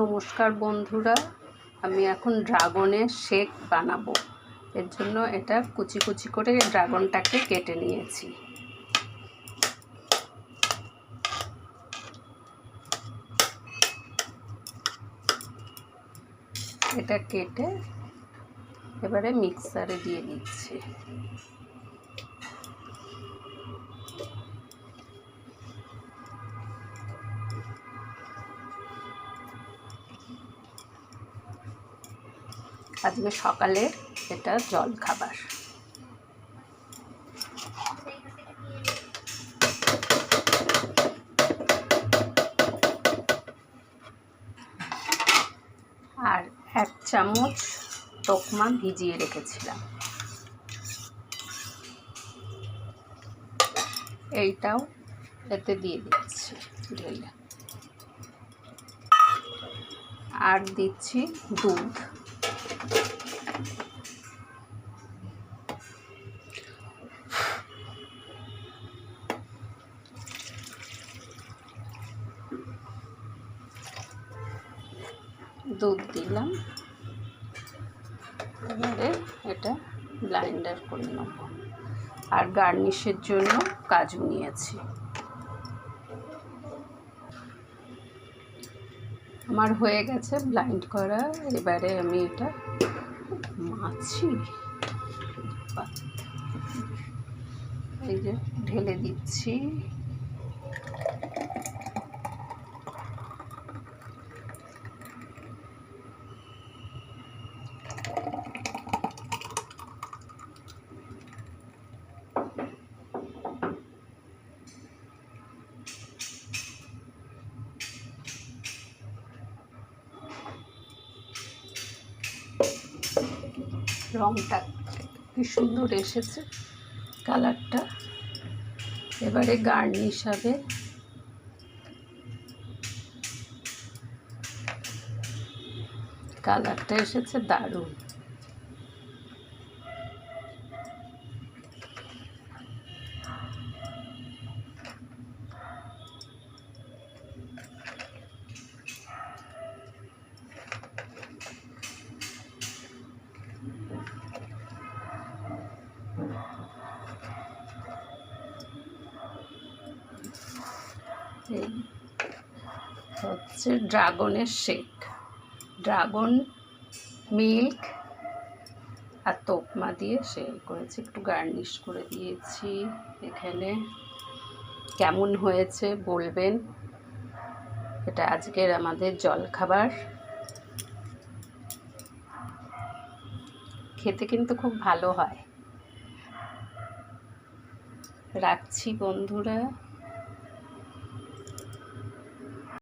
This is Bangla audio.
নমস্কার বন্ধুরা, আমি এখন ড্রাগনের শেক বানাবো। এর জন্য এটা কুচি কুচি করে ড্রাগনটাকে কেটে নিয়েছি। এটা কেটে এবারে মিক্সারে দিয়ে দিচ্ছি। আজকে সকালে এটা জল খাবার। আর এক চামচ তোকমা ভিজিয়ে রেখেছিলাম। এইটাও এতে দিয়ে দিচ্ছি ঢেলে আর দিচ্ছি দুধ। দুধ দিলাম। এবারে এটা ব্লাইন্ডার করে নেব। আর গার্নিশের জন্য কাজু নিয়েছি। আমার হয়ে গেছে ব্লাইন্ড করা। এবারে আমি এটা মাছি এই যে ঢেলে দিচ্ছি। রংটা কি সুন্দর এসেছে কালারটা। এবারে গার্নিশ হিসাবে কালারটা এসেছে দারুণ। এই হচ্ছে ড্রাগনের শেক। ড্রাগন, মিল্ক আর তোপমা দিয়ে শেক করেছি। একটু গার্নিশ করে দিয়েছি এখানে। কেমন হয়েছে বলবেন? এটা আজকের আমাদের জলখাবার। খেতে কিন্তু খুব ভালো হয়। রাখছি বন্ধুরা।